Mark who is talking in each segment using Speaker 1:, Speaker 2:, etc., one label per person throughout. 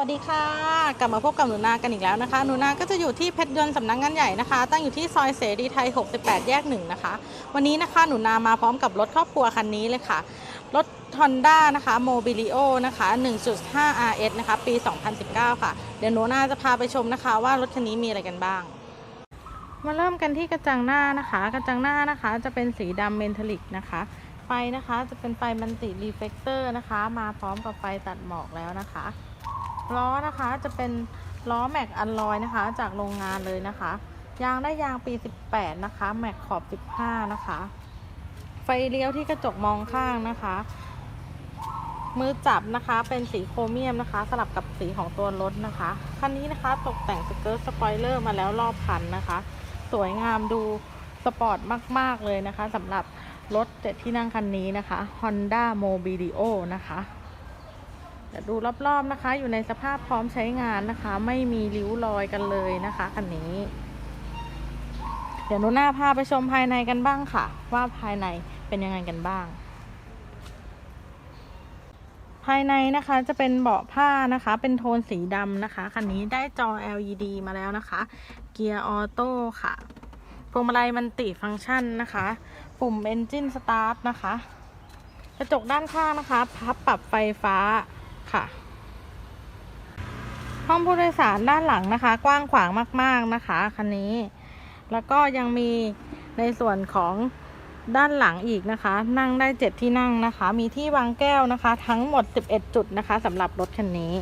Speaker 1: วัสดีค่ะ กลับมาพบกับหนูนากันอีกแล้วนะคะ หนูนาก็จะอยู่ที่เพชรยนต์สำนักงานใหญ่นะคะ ตั้งอยู่ที่ซอยเสรีไทย 68 แยกหนึ่งนะคะ วันนี้นะคะหนูนามาพร้อมกับรถครอบครัวคันนี้เลยค่ะ รถ Honda นะคะ Mobilio นะคะ 1.5 RS นะคะ ปี 2019 ค่ะ เดี๋ยวหนูนาจะพาไปชมนะคะว่ารถคันนี้มีอะไรกันบ้าง มาเริ่มกันที่กระจังหน้านะคะ กระจังหน้านะคะจะเป็นสีดำเมนทัลิกนะคะไฟนะคะจะเป็นไฟมันติรีเฟกเตอร์นะคะ มาพร้อมกับไฟตัดหมอกแล้วนะคะ ล้อนะคะจะเป็นล้อแม็กอันลอยนะคะ จากโรงงานเลยนะคะ ยางได้ยางปี 18 นะคะ แม็กขอบ 15 นะคะ ไฟเลี้ยวที่กระจกมองข้างนะคะ มือจับนะคะเป็นสีโครเมียมนะคะ สลับกับสีของตัวรถนะคะ คันนี้นะคะตกแต่งสเกิร์ตสปอยเลอร์มาแล้วรอบคันนะคะ สวยงามดูสปอร์ตมาก ๆ เลยนะคะสำหรับรถเจ็ดที่นั่งคันนี้นะคะ Honda Mobilio นะคะ เดี๋ยวดูรอบๆนะคะ อยู่ในสภาพพร้อมใช้งานนะคะ ไม่มีริ้วรอยกันเลยนะคะคันนี้ เดี๋ยวหนูหน้าพาไปชมภายในกันบ้างค่ะ ว่าภายในเป็นยังไงกันบ้าง ภายในนะคะจะเป็นเบาะผ้านะคะ เป็นโทนสีดำนะคะคันนี้ได้จอ LED มาแล้วนะคะ เกียร์ออโต้ค่ะพวงมาลัยมันติฟังก์ชันนะคะ ปุ่ม Engine Start นะคะ กระจกด้านข้างนะคะ พับปรับไฟฟ้า ค่ะ ห้องผู้โดยสารด้านหลังนะคะ กว้างขวางมาก ๆนะคะคันนี้ แล้วก็ยังมีในส่วนของด้านหลังอีกนะคะ นั่งได้เจ็ดที่นั่งนะคะ มีที่วางแก้วนะคะ ทั้งหมด 11 จุดนะคะสำหรับรถคันนี้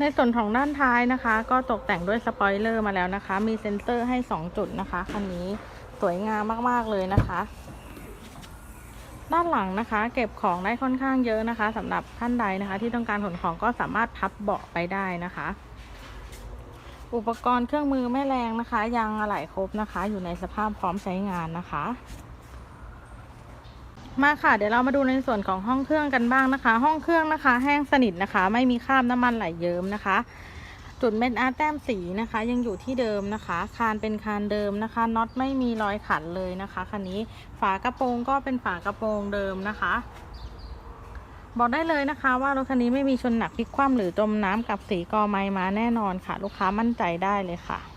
Speaker 1: ในส่วนของด้านท้ายนะคะ ก็ตกแต่งด้วยสปอยเลอร์มาแล้วนะคะ มีเซ็นเซอร์ให้ 2 จุดนะคะคันนี้สวยงามมาก ๆ เลยนะคะ ด้านหลังนะคะ เก็บของได้ค่อนข้างเยอะนะคะสำหรับท่านใดนะคะ ที่ต้องการขนของก็สามารถพับเบาะไปได้นะคะ อุปกรณ์เครื่องมือแม่แรงนะคะยางอะไหล่ครบนะคะ อยู่ในสภาพพร้อมใช้งานนะคะมาค่ะเดี๋ยวเรามาดูในส่วนของห้องเครื่องกันบ้างนะคะ ห้องเครื่องนะคะ แห้งสนิทนะคะ ไม่มีคราบน้ำมันไหลเยิ้มนะคะ จุดเม็ดอาร์แต้มสีนะคะ ยังอยู่ที่เดิมนะคะ คานเป็นคานเดิมนะคะน็อตไม่มีรอยขันเลยนะคะคันนี้ฝากระโปรงก็เป็นฝากระโปรงเดิมนะคะ บอกได้เลยนะคะ ว่ารถคันนี้ไม่มีชนหนักพลิกคว่ำหรือจมน้ำกับสีกอไม้มาแน่นอนค่ะ ลูกค้ามั่นใจได้เลยค่ะ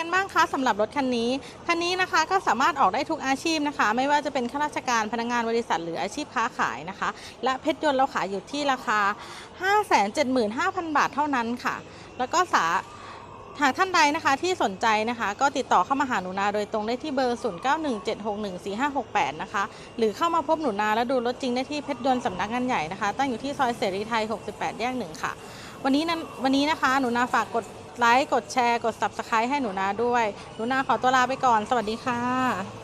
Speaker 1: กันบ้างคะสำหรับรถคันนี้คันนี้นะคะก็สามารถออกได้ทุกอาชีพนะคะ ไม่ว่าจะเป็นข้าราชการพนักงานบริษัทหรืออาชีพค้าขายนะคะ และเพชรยนต์เราขายอยู่ที่ราคา 575,000 บาทเท่านั้นค่ะ แล้วก็สาหากท่านใดนะคะที่สนใจนะคะ ก็ติดต่อเข้ามาหาหนูนาโดยตรงได้ที่เบอร์ 0917614568 นะคะ หรือเข้ามาพบหนูนาและดูรถจริงได้ที่เพชรยนต์สำนักงานใหญ่นะคะ ตั้งอยู่ที่ซอยเสรีไทย 68 แยกหนึ่งค่ะ วันนี้นั้นวันนี้นะคะหนูนาฝากกด ไลค์ กดแชร์ กด subscribe ให้หนูนาด้วย หนูนาขอตัวลาไปก่อน สวัสดีค่ะ